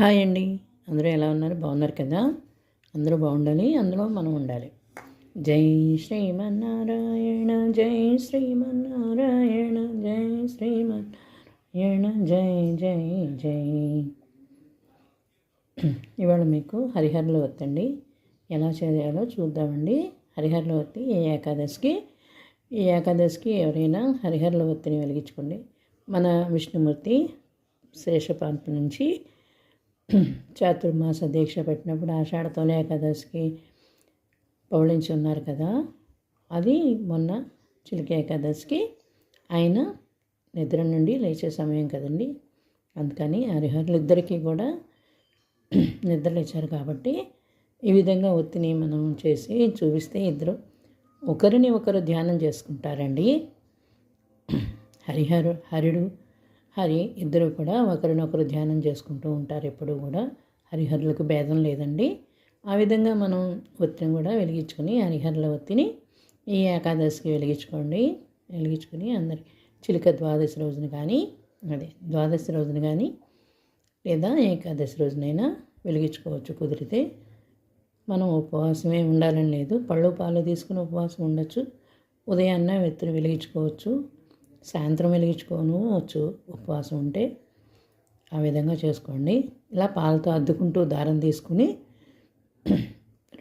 Hi అండి. అందరూ ఎలా ఉన్నారు? బాగున్నారు కదా? అందరూ బాగుండాలి అందులో మనం ఉండాలి. జై శ్రీమన్నారాయణ జై శ్రీమన్నారాయణ జై శ్రీమన్నారాయణ జై జై జై. ఇవాళ మీకు హరిహరలో వత్తండి ఎలా చేయాలో చూద్దామండి. హరిహరలో వత్తి ఏ ఏకాదశికి? ఈ ఏకాదశికి ఎవరైనా హరిహరలో వత్తిని వెలిగించుకోండి. మన విష్ణుమూర్తి శేషపాంపు నుంచి చాతుర్మాస దీక్ష పెట్టినప్పుడు ఆషాఢ తొలి ఏకాదశికి పౌళించి ఉన్నారు కదా. అది మొన్న చిలికి ఏకాదశికి ఆయన నిద్ర నుండి లేచే సమయం కదండి. అందుకని హరిహరులు ఇద్దరికీ కూడా నిద్ర లేచారు కాబట్టి ఈ విధంగా ఒత్తిని మనం చేసి చూపిస్తే ఇద్దరు ఒకరిని ఒకరు ధ్యానం చేసుకుంటారండి. హరిహరు హరుడు హరి ఇద్దరు కూడా ఒకరినొకరు ధ్యానం చేసుకుంటూ ఉంటారు ఎప్పుడు కూడా. హరిహరులకు భేదం లేదండి. ఆ విధంగా మనం ఒత్తిని కూడా వెలిగించుకొని హరిహరుల ఒత్తిని ఈ ఏకాదశికి వెలిగించుకోండి. వెలిగించుకొని అందరి చిలుక ద్వాదశి రోజున కానీ అదే ద్వాదశి రోజున కానీ లేదా ఏకాదశి రోజునైనా వెలిగించుకోవచ్చు కుదిరితే. మనం ఉపవాసమే ఉండాలని లేదు. పళ్ళు పాలు తీసుకుని ఉపవాసం ఉండొచ్చు. ఉదయాన్నే వెత్తులు వెలిగించుకోవచ్చు. సాయంత్రం వెలిగించుకోను వచ్చు ఉపవాసం ఉంటే ఆ విధంగా చేసుకోండి. ఇలా పాలతో అద్దుకుంటూ దారం తీసుకుని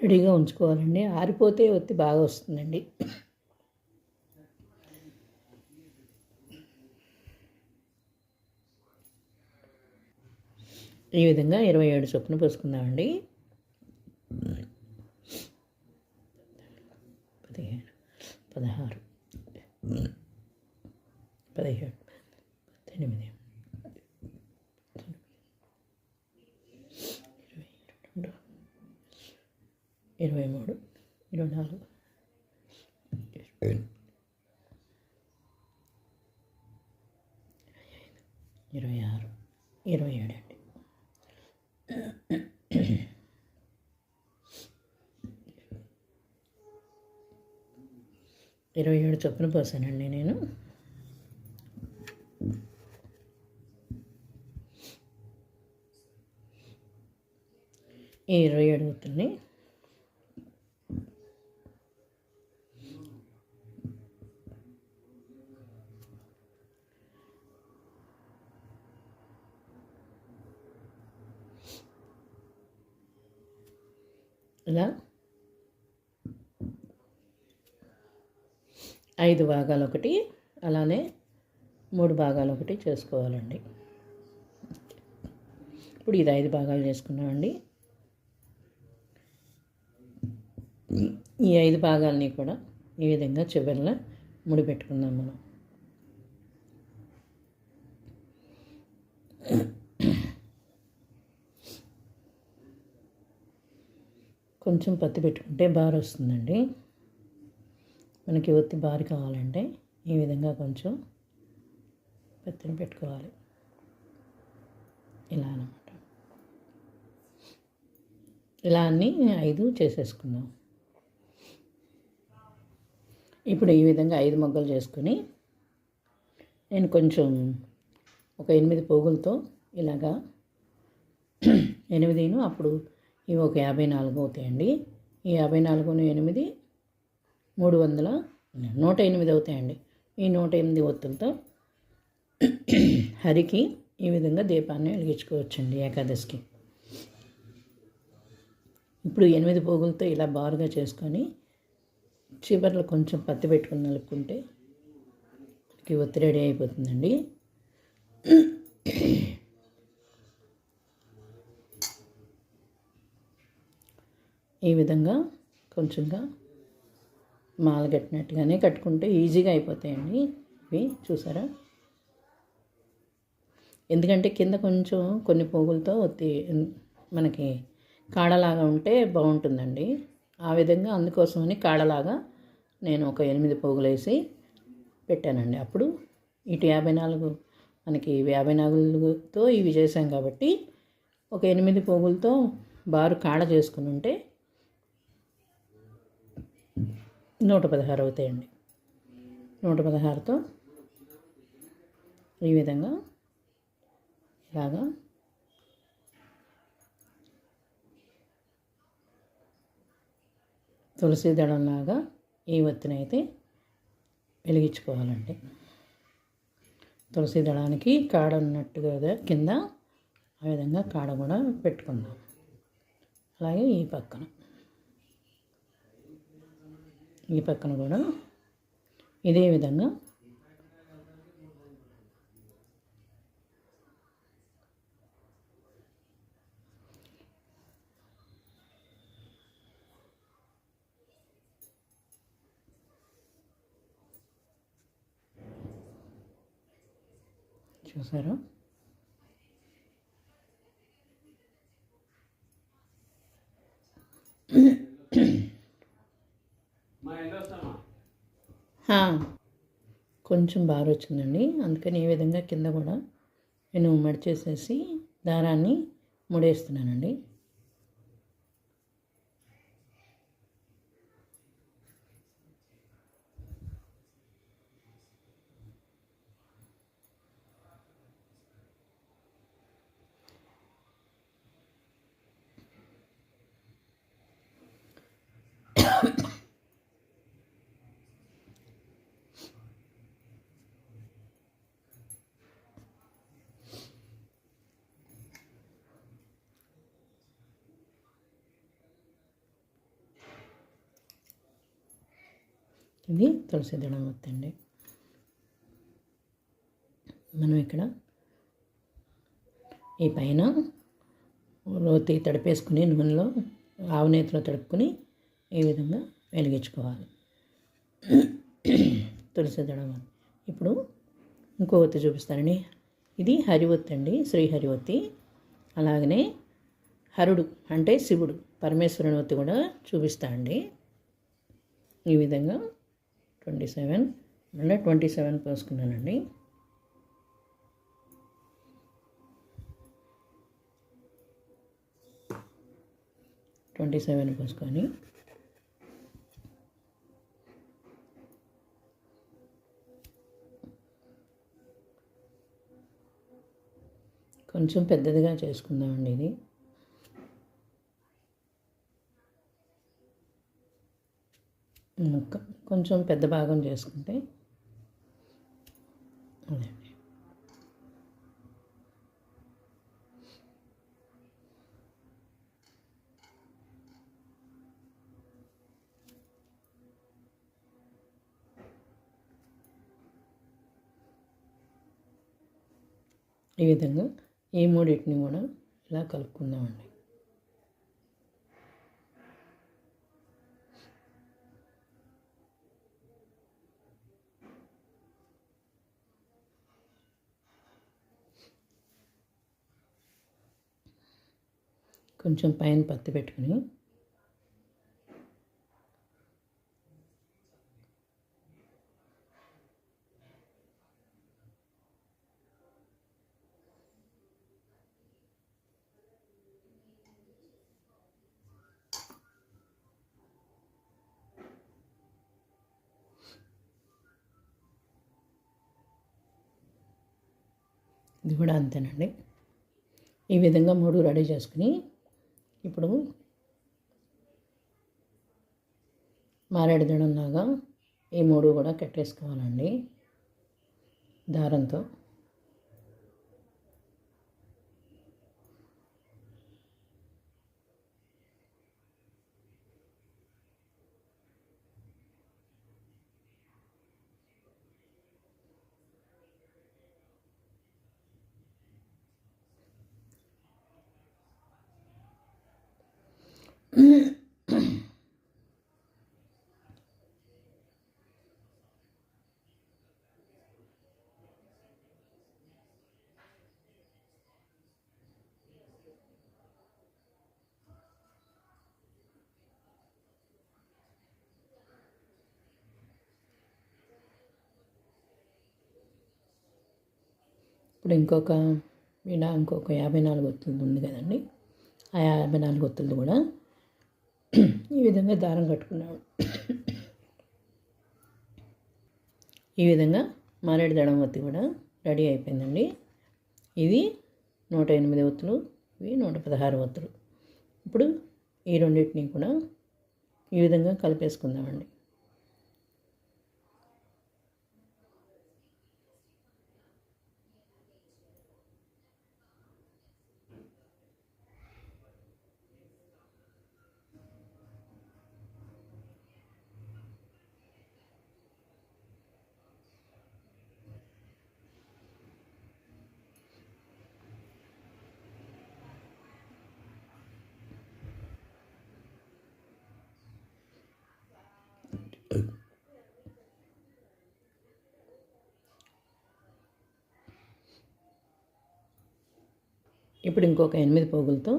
రెడీగా ఉంచుకోవాలండి. ఆరిపోతే ఒత్తి బాగా వస్తుందండి. ఈ విధంగా ఇరవై ఏడు చొప్పున పోసుకుందామండి. పదిహేను పదహారు పదిహేడు. పద్దెనిమిది. ఇరవై రెండు. ఇరవై మూడు ఇరవై నాలుగు. ఇరవై ఆరు. ఇరవై ఏడు అండి. ఇరవై ఏడు చొప్పున పోసానండి నేను. ఇరవై అడుగుతున్నాయి ఇలా. ఐదు భాగాలు ఒకటి అలానే మూడు భాగాలు ఒకటి చేసుకోవాలండి. ఇప్పుడు ఇది ఐదు భాగాలు చేసుకున్నామండి. ఈ ఐదు భాగాలని కూడా ఈ విధంగా చివరిలో ముడిపెట్టుకుందాం మనం. కొంచెం పత్తి పెట్టుకుంటే బార్ వస్తుందండి. మనకి ఒత్తి బారి కావాలంటే ఈ విధంగా కొంచెం పత్తిని పెట్టుకోవాలి. ఇలా అనమాట ఇలా అన్నీ ఐదు చేసేసుకుందాం. ఇప్పుడు ఈ విధంగా ఐదు మొగ్గలు చేసుకుని నేను కొంచెం ఒక ఎనిమిది పోగులతో ఇలాగా ఎనిమిదిను అప్పుడు ఇవి ఒక యాభై నాలుగు అవుతాయండి. ఈ యాభై నాలుగును ఎనిమిది మూడు వందల నూట ఎనిమిది అవుతాయండి. ఈ నూట ఎనిమిది ఒత్తులతో హరికి ఈ విధంగా దీపాన్ని వెలిగించుకోవచ్చండి ఏకాదశికి. ఇప్పుడు ఎనిమిది పోగులతో ఇలా బారుగా చేసుకొని చివర్లో కొంచెం పత్తి పెట్టుకుని నలుపుకుంటే మనకి ఒత్తి రెడీ అయిపోతుందండి. ఈ విధంగా కొంచెంగా మాల కట్టినట్టుగానే కట్టుకుంటే ఈజీగా అయిపోతాయండి ఇవి చూసారా? ఎందుకంటే కింద కొంచెం కొన్ని పోగులతో ఒత్తి మనకి కాడలాగా ఉంటే బాగుంటుందండి. ఆ విధంగా అందుకోసమని కాడలాగా నేను ఒక ఎనిమిది పోగులు వేసి పెట్టానండి. అప్పుడు ఇటు యాభై నాలుగు మనకి యాభై నాలుగుతో ఇవి చేసాం కాబట్టి ఒక ఎనిమిది పోగులతో బారు కాడ చేసుకుని ఉంటే నూట పదహారు అవుతాయండి. నూట పదహారుతో ఈ విధంగా ఇలాగా తులసి దళంలాగా ఈ ఒత్తినైతే వెలిగించుకోవాలండి. తులసి దళానికి కాడ ఉన్నట్టుగా కింద ఆ విధంగా కాడ కూడా పెట్టుకుందాం. అలాగే ఈ పక్కన. ఈ పక్కన కూడా ఇదే విధంగా చూసారు కొంచెం బాగా వచ్చిందండి అందుకని ఈ విధంగా కింద కూడా నేను మడిచేసేసి దారాన్ని ముడేస్తున్నానండి. ఇది తులసి దళం వత్తండి మనం ఇక్కడ ఈ పైన రోతి తడిపేసుకుని నూనెలో ఆవు నేతిలో తడుపుకొని ఈ విధంగా వెలిగించుకోవాలి. తులసి దళం ఇప్పుడు ఇంకో ఒత్తి చూపిస్తానండి. ఇది హరివత్తి అండి శ్రీ హరివత్తి. అలాగనే హరుడు అంటే శివుడు పరమేశ్వరుని ఒత్తి కూడా చూపిస్తా అండి ఈ విధంగా ట్వంటీ సెవెన్ అంటే ట్వంటీ సెవెన్ పోసుకున్నానండి. ట్వంటీ సెవెన్ పోసుకొని కొంచెం పెద్దదిగా చేసుకుందామండి ఇది. కొంచెం పెద్ద భాగం చేసుకుంటే అదండి ఈ విధంగా ఈ మూడింటిని కూడా ఇలా కలుపుకుందామండి. కొంచెం పైన పత్తి పెట్టుకుని. ఇది కూడా అంతేనండి. ఈ విధంగా మూడు రెడీ చేసుకుని ఇప్పుడు మారేడు ఈ మూడు కూడా కట్టేసుకోవాలండి. దారంతో. ఇప్పుడు ఇంకొక ఈడ ఇంకొక యాభై నాలుగు ఒత్తులు ఉంది కదండి. ఆ యాభై నాలుగు ఒత్తులు కూడా ఈ విధంగా దారం కట్టుకున్నాడు ఈ విధంగా మారేడు దడం ఒత్తి కూడా రెడీ అయిపోయిందండి. ఇది నూట ఎనిమిది ఒత్తులు ఇవి నూట పదహారు ఒత్తులు. ఇప్పుడు ఈ రెండింటిని కూడా ఈ విధంగా కలిపేసుకుందామండి. ఇప్పుడు ఇంకొక ఎనిమిది పోగులతో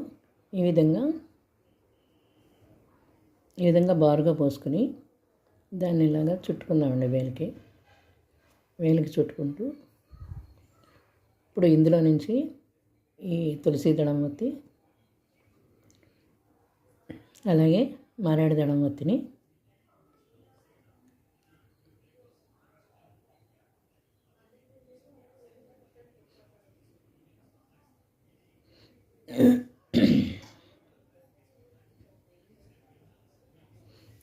ఈ విధంగా ఈ విధంగా బారుగా పోసుకొని దాన్ని ఇలాగా చుట్టుకుందామండి వేలికి. వేలికి చుట్టుకుంటూ ఇప్పుడు ఇందులో నుంచి ఈ తులసి దళం వత్తి అలాగే మారేడు దళం వత్తిని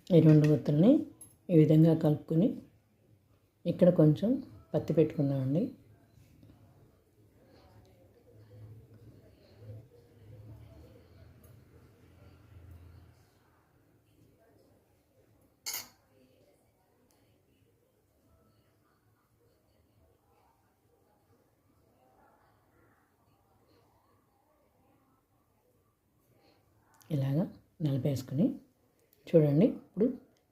ఈ రెండు గుత్తుల్ని ఈ విధంగా కలుపుకొని ఇక్కడ కొంచెం పత్తి పెట్టుకుందామండి. ఇలాగా నలిపేసుకుని చూడండి. ఇప్పుడు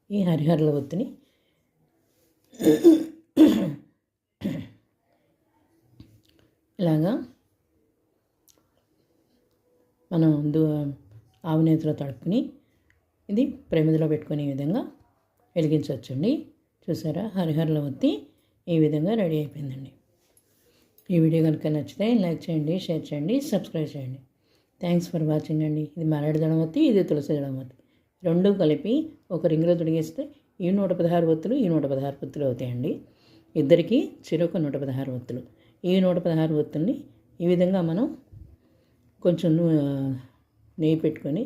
ఈ హరిహరల ఒత్తిని ఇలాగా మనం దు ఆవునేతిలో తడుపుకుని ఇది ప్రమిదిలో పెట్టుకునే విధంగా వెలిగించవచ్చండి. చూసారా? హరిహరల ఒత్తి ఈ విధంగా రెడీ అయిపోయిందండి. ఈ వీడియో కనుక నచ్చితే లైక్ చేయండి షేర్ చేయండి సబ్స్క్రైబ్ చేయండి. థ్యాంక్స్ ఫర్ వాచింగ్ అండి. ఇది మరాడి దళమతి ఇది తులసి దళమతి రెండు కలిపి ఒక రింగులో తొడిగేస్తే ఈ నూట పదహారు ఒత్తులు ఈ నూట పదహారు ఒత్తులు అవుతాయండి. ఇద్దరికి చిరొక నూట పదహారు ఒత్తులు. ఈ నూట పదహారు ఒత్తుల్ని ఈ విధంగా మనం కొంచెం నెయ్యి పెట్టుకొని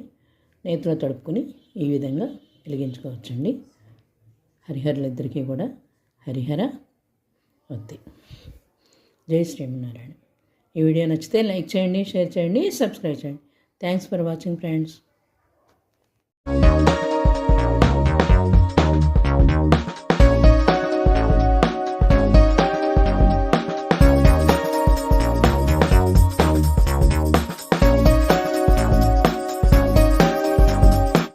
నేతిలో తడుపుకొని ఈ విధంగా వెలిగించుకోవచ్చండి. హరిహరులు ఇద్దరికీ కూడా హరిహర ఒత్తి. జై శ్రీమన్నారాయణ. ఈ వీడియో నచ్చితే లైక్ చేయండి షేర్ చేయండి సబ్స్క్రైబ్ చేయండి. Thanks for watching friends. you